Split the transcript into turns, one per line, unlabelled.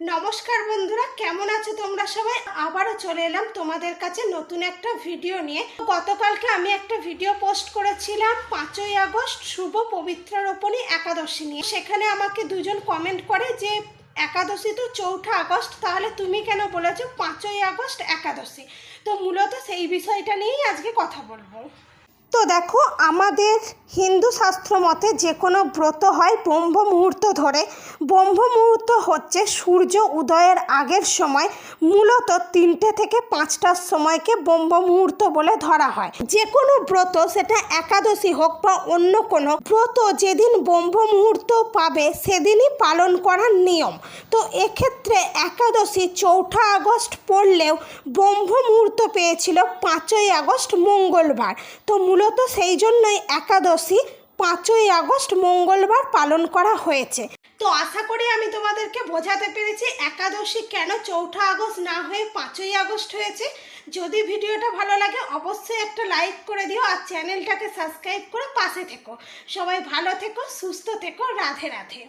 নমস্কার বন্ধুরা, কেমন আছো তোমরা সবাই? আবারও চলে এলাম তোমাদের কাছে নতুন একটা ভিডিও নিয়ে। গতকালকে আমি একটা ভিডিও পোস্ট করেছিলাম পাঁচই আগস্ট, শুভ পবিত্র রোপণী একাদশী নিয়ে। সেখানে আমাকে দুজন কমেন্ট করে যে, একাদশী তো চৌঠা আগস্ট, তাহলে তুমি কেন বলেছ পাঁচই আগস্ট একাদশী? তো মূলত সেই বিষয়টা নিয়েই আজকে কথা বলব। তো দেখো, আমাদের হিন্দু শাস্ত্র মতে যে কোনো ব্রত হয় ব্রহ্ম মুহূর্ত ধরে। ব্রহ্ম মুহূর্ত হচ্ছে সূর্য উদয়ের আগের সময়, মূলত তিনটে থেকে পাঁচটার সময়কে ব্রহ্ম মুহূর্ত বলে ধরা হয়। যে কোনো ব্রত, সেটা একাদশী হোক বা অন্য কোনো ব্রত, যেদিন ব্রহ্ম মুহূর্ত পাবে, সেদিনই পালন করার নিয়ম। তো এক্ষেত্রে একাদশী চৌঠা আগস্ট পড়লেও ব্রহ্ম মুহূর্ত পেয়েছিল পাঁচই আগস্ট মঙ্গলবার। তো মূলত সেই জন্যই একাদশী পাঁচই আগস্ট মঙ্গলবার পালন করা হয়েছে। তো আশা করি আমি তোমাদেরকে বোঝাতে পেরেছি একাদশী কেন চৌঠা আগস্ট না হয়ে পাঁচই আগস্ট হয়েছে। যদি ভিডিওটা ভালো লাগে অবশ্যই একটা লাইক করে দিও আর চ্যানেলটাকে সাবস্ক্রাইব করে পাশে থেকো। সবাই ভালো থেকো, সুস্থ থেকো, রাধে রাধে।